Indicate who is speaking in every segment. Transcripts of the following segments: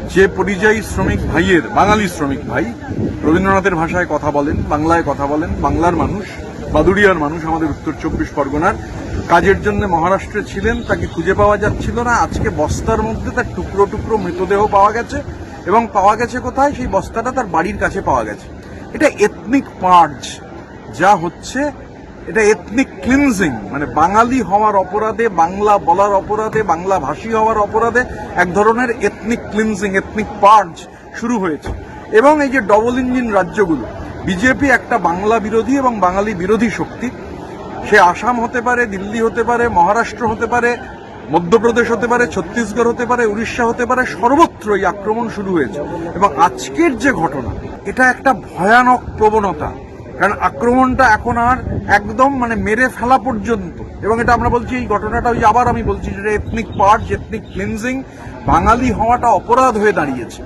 Speaker 1: যে পরিযায়ী শ্রমিক ভাইয়ের, বাঙালি শ্রমিক ভাই, রবীন্দ্রনাথের ভাষায় কথা বলেন, বাংলায় কথা বলেন, বাংলার মানুষ, বাদুড়িয়ার মানুষ আমাদের উত্তর চব্বিশ পরগনার, কাজের জন্য মহারাষ্ট্রে ছিলেন, তাকে খুঁজে পাওয়া যাচ্ছিল না, আজকে বস্তার মধ্যে তার টুকরো টুকরো মৃতদেহ পাওয়া গেছে, এবং পাওয়া গেছে কোথায়? সেই বস্তাটা তার বাড়ির কাছে পাওয়া গেছে। এটা এথনিক পার্জ যা হচ্ছে এটা এথনিক ক্লিনজিং মানে বাঙালি হওয়ার অপরাধে, বাংলা বলার অপরাধে, বাংলা ভাষী হওয়ার অপরাধে এক ধরনের এথনিক ক্লিনজিং এথনিক পার্জ শুরু হয়েছে। এবং এই যে ডবল ইঞ্জিন রাজ্যগুলো, বিজেপি একটা বাংলা বিরোধী এবং বাঙালি বিরোধী শক্তি। সে আসাম হতে পারে, দিল্লি হতে পারে, মহারাষ্ট্র হতে পারে, মধ্যপ্রদেশ হতে পারে, ছত্তিশগড় হতে পারে, উড়িষ্যা হতে পারে, সর্বত্র এই আক্রমণ শুরু হয়েছে। এবং আজকের যে ঘটনা, এটা একটা ভয়ানক প্রবণতা। কারণ আক্রমণটা এখন আর একদম মানে মেরে ফেলা পর্যন্ত। এবং এটা আমরা বলছি, এই ঘটনাটা ওই আবার আমি বলছি যেটা ethnic part ethnic cleansing Bangali হওয়াটা অপরাধ হয়ে দাঁড়িয়েছে।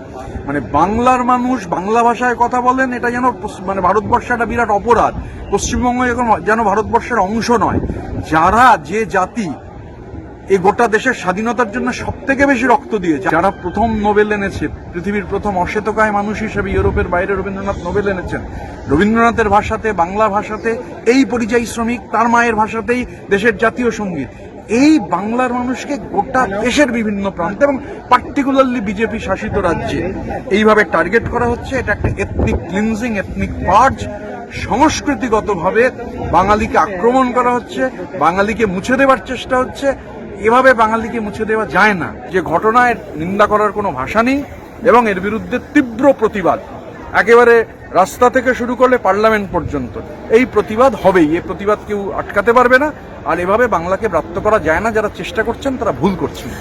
Speaker 1: মানে বাংলার মানুষ বাংলা ভাষায় কথা বলেন, এটা যেন মানে ভারতবর্ষে একটা বিরাট অপরাধ। পশ্চিমবঙ্গ এখন যেন ভারতবর্ষের অংশ নয়। যারা যে জাতি এই গোটা দেশের স্বাধীনতার জন্য সব থেকে বেশি রক্ত দিয়েছে। যারা প্রথম নোবেল এনেছে, পৃথিবীর প্রথম অশ্বেতকায় মানুষ হিসেবে ইউরোপের বাইরে রবীন্দ্রনাথ নোবেল এনেছেন। রবীন্দ্রনাথের ভাষাতে, বাংলা ভাষাতে, এই পরিযায়ী শ্রমিক, তার মায়ের ভাষাতেই দেশের জাতীয় সংগীত। এই বাংলার মানুষকে গোটা দেশের বিভিন্ন প্রান্তে এবং পার্টিকুলারলি বিজেপি শাসিত রাজ্যে এইভাবে টার্গেট করা হচ্ছে। এটা একটা এথনিক ক্লিনজিং এথনিক পার্জ সংস্কৃতিগতভাবে বাঙালিকে আক্রমণ করা হচ্ছে, বাঙালিকে মুছে দেওয়ার চেষ্টা হচ্ছে। এভাবে বাঙালিকে মুছে দেওয়া যায় না। যে ঘটনায় নিন্দা করার কোনো ভাষা নেই এবং এর বিরুদ্ধে তীব্র প্রতিবাদ। একেবারে রাস্তা থেকে শুরু করলে পার্লামেন্ট পর্যন্ত। এই প্রতিবাদ হবেই। এই প্রতিবাদ কেউ আটকাতে পারবে না। আর এভাবে বাংলাকে ব্রাত্য করা যায় না। যারা চেষ্টা করছেন, তারা ভুল করছেন।